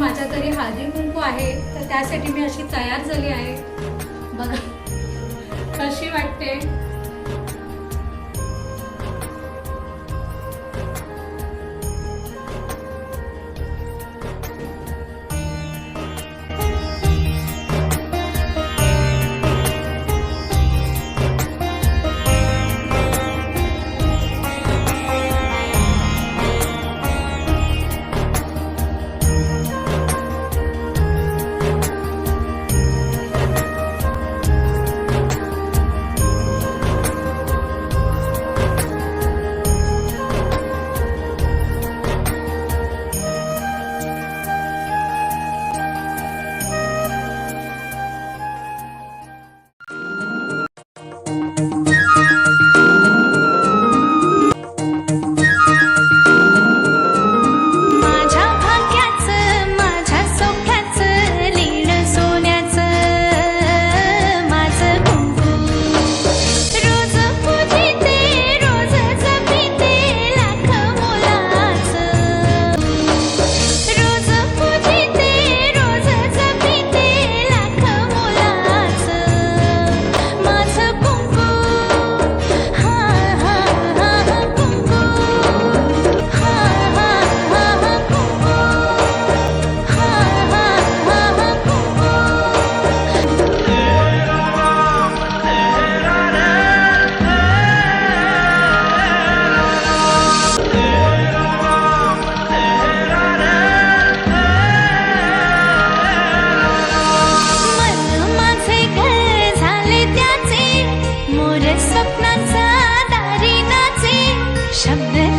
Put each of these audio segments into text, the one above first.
माझ्या घरी हळदी कुंकू आहे तर त्यासाठी मी अशी तयार झाली आहे. बघा कशी वाटते? 想你。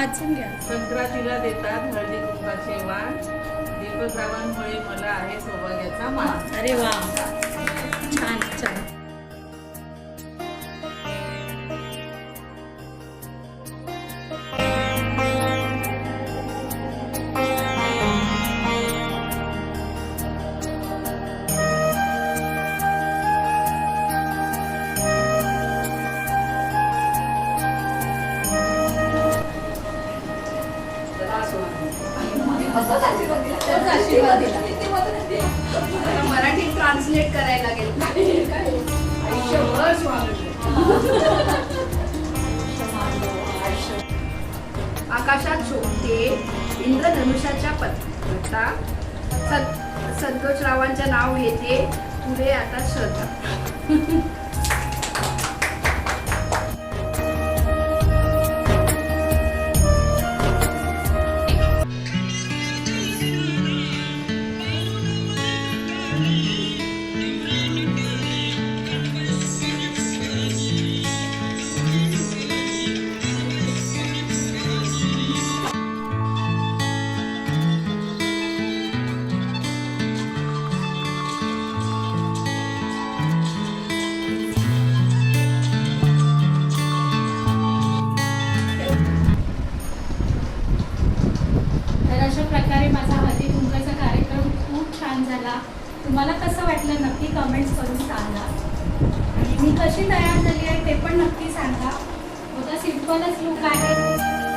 वाचून घ्या. संक्रांतीला देतात हळदी कुंकाचे वाण. दीपकरावांमुळे मला आहे सौभाग्याचा मान. अरे वा. छान छान. मराठीत ट्रान्सलेट करायला लागेल आयुष्यभर स्वागत आकाशात शोभते इंद्रधनुष्याच्या पत्ता. संतोष रावांचं नाव येते पुढे आता श्रद्धा. तुम्हाला कसं वाटलं नक्की कमेंट्स करून सांगा. आणि मी कशी तयार झाली आहे ते पण नक्की सांगा. होता सिम्पलच लुक आहे.